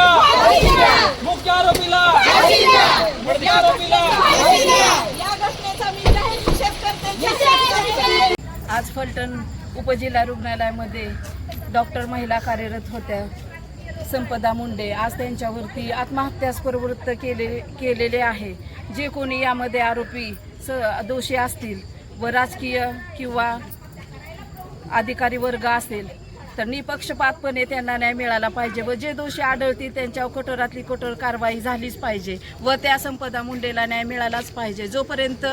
आरोपीला मुख्य आरोपीला मुख्य आरोपीला आज फलटण उपजिल्हा रुग्णालयामध्ये डॉक्टर महिला कार्यरत होत्या. संपदा मुंडे आज त्यांच्यावरती आत्महत्यास प्रवृत्त केले केलेले आहे. जे कोणी यामध्ये आरोपी स दोषी असतील व राजकीय किंवा अधिकारी वर्ग असेल तर निपक्षपातपणे त्यांना न्याय मिळाला पाहिजे व जे दोषी आढळतील त्यांच्यावर कठोरातली कठोर कारवाई झालीच पाहिजे व त्या संपदा मुंडेला न्याय मिळालाच पाहिजे. जोपर्यंत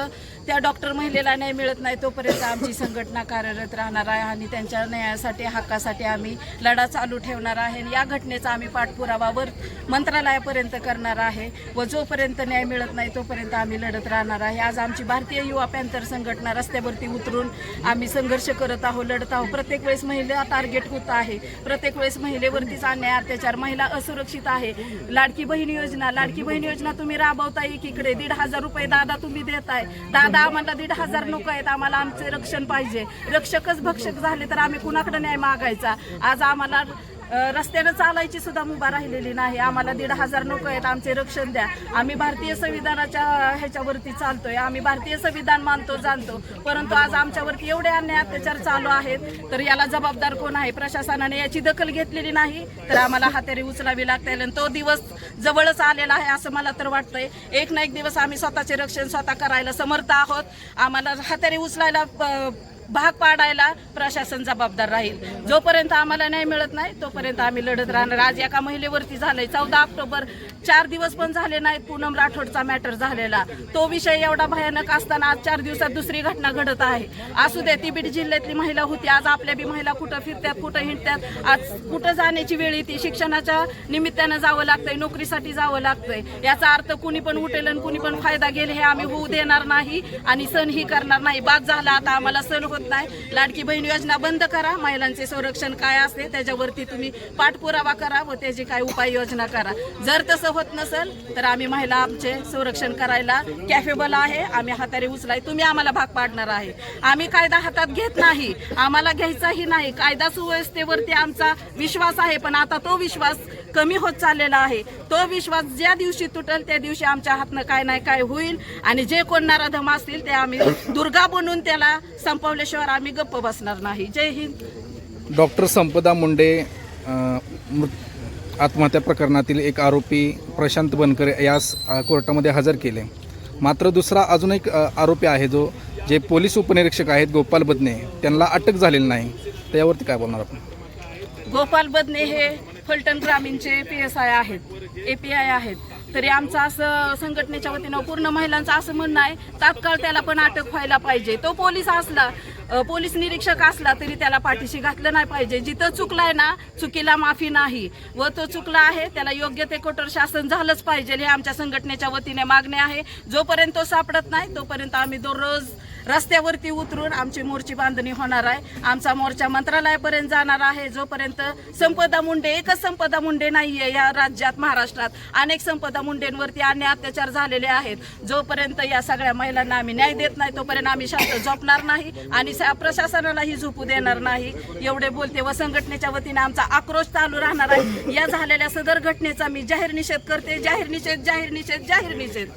त्या डॉक्टर महिलेला न्याय मिळत नाही तोपर्यंत आमची संघटना कार्यरत राहणार आहे आणि त्यांच्या न्यायासाठी हक्कासाठी आम्ही लढा चालू ठेवणार आहे. या घटनेचा आम्ही पाठपुरावा वर मंत्रालयापर्यंत करणार आहे व जोपर्यंत न्याय मिळत नाही तोपर्यंत आम्ही लढत राहणार आहे. आज आमची भारतीय युवा पॅन्थर संघटना रस्त्यावरती उतरून आम्ही संघर्ष करत आहोत लढत आहोत. प्रत्येक वेळेस महिला टार्गेट होत आहे. प्रत्येक वेळेस महिलेवरतीच अन्याय अत्याचार महिला असुरक्षित आहे. लाडकी बहीण योजना लाडकी बहीण योजना तुम्ही राबवताय एकीकडे. दीड हजार रुपये दादा तुम्ही देताय. दादा आम्हाला दीड हजार नको आहेत. आम्हाला आमचे रक्षण पाहिजे. रक्षकच भक्षक झाले तर आम्ही कुणाकडे न्याय मागायचा? आज आम्हाला रस्त्यानं चालायची सुद्धा मुभा राहिलेली नाही. आम्हाला दीड हजार नको आहेत. आमचे रक्षण द्या. आम्ही भारतीय संविधानाच्या ह्याच्यावरती चालतोय. आम्ही भारतीय संविधान मानतो जाणतो. परंतु आज आमच्यावरती एवढे अन्याय अत्याचार चालू आहेत. तर याला जबाबदार कोण आहे? प्रशासनाने याची दखल घेतलेली नाही. तर आम्हाला हातेरी उचलावी लागते. आणि तो दिवस जवळच आलेला आहे असं मला तर वाटतंय. एक ना एक दिवस आम्ही स्वतःचे रक्षण स्वतः करायला समर्थ आहोत. आम्हाला हातेरी उचलायला भाग पाडायला प्रशासन जबाबदार राहील. जोपर्यंत आम्हाला न्याय मिळत नाही तोपर्यंत आम्ही लढत राहणार. आज एका महिलेवरती झालंय. चौदा ऑक्टोबर चार दिवस पण झाले नाहीत. पूनम राठोडचा मॅटर झालेला. तो विषय एवढा भयानक असताना आज चार दिवसात दुसरी घटना घडत आहे. असू दे ती बीड जिल्ह्यातली महिला होती. आज आपल्या बी महिला कुठं फिरतात कुठं हिंडतात आज कुठं जाण्याची वेळ येते? शिक्षणाच्या निमित्तानं जावं लागतंय नोकरीसाठी जावं लागतंय. याचा अर्थ कुणी पण उठेल आणि कुणी पण फायदा घेईल हे आम्ही होऊ देणार नाही आणि सण ही करणार नाही. बाद झाला आता आम्हाला सण होत नाही. लाडकी बहीण योजना बंद करा. महिलांचे संरक्षण काय असते त्याच्यावरती तुम्ही पाठपुरावा करा व त्याची काय उपाययोजना करा. जर तसं होत नसेल तर आम्ही महिला आमचे संरक्षण करायला कॅफेबल आहे. आम्ही हाताने उचलाय. तुम्ही आम्हाला भाग पाडणार आहे. आम्ही कायदा हातात घेत नाही. आम्हाला घ्यायचाही नाही. कायदा सुव्यवस्थेवरती आमचा विश्वास आहे पण आता तो विश्वास कमी होत चाललेला आहे. तो विश्वास ज्या दिवशी तुटेल त्या दिवशी आमच्या हातनं काय नाही काय होईल. आणि जे कोण धम असतील ते आम्ही दुर्गा बनून त्याला संपवल्याशिवाय आम्ही गप्प बसणार नाही. जय हिंद. डॉक्टर संपदा मुंडे आत्महत्या प्रकरणातील एक आरोपी प्रशांत बनकर यास कोर्टामध्ये हजर केले. मात्र दुसरा अजून एक आरोपी आहे जो जे पोलीस उपनिरीक्षक आहेत गोपाल बदने. त्यांना अटक झालेली नाही. त्याच्यावरती काय बोलणार आपण? गोपाल बदने हे फलटण ग्रामीणचे पी एस आय आहेत ए पी आय आहेत. तरी आमचं असं संघटनेच्या वतीनं पूर्ण महिलांचं असं म्हणणं आहे तात्काळ त्याला पण अटक व्हायला पाहिजे. तो पोलीस असला पोलीस निरीक्षक असला तरी त्याला पाठीशी घातलं नाही पाहिजे. जिथं चुकलाय ना चुकीला माफी नाही. व तो चुकला आहे त्याला योग्य ते कठोर शासन झालंच पाहिजे. हे आमच्या संघटनेच्या वतीने मागणी आहे. जोपर्यंत तो सापडत नाही तोपर्यंत आम्ही दररोज रस्त्यावरती उतरून आमची मोर्ची बांधणी होणार आहे. आमचा मोर्चा मंत्रालयापर्यंत जाणार आहे. जोपर्यंत संपदा मुंडे एकच संपदा मुंडे नाहीये या राज्यात महाराष्ट्रात. अनेक संपदा मुंडेंवरती अन्य अत्याचार झालेले आहेत. जोपर्यंत या सगळ्या महिलांना आम्ही न्याय देत नाही तोपर्यंत आम्ही शांत झोपणार नाही आणि प्रशासनालाही झोपू देणार नाही. एवढे बोलते व संघटनेच्या वतीने आमचा आक्रोश चालू राहणार आहे. या झालेल्या सदर घटनेचा मी जाहीर निषेध करते. जाहीर निषेध जाहीर निषेध जाहीर निषेध.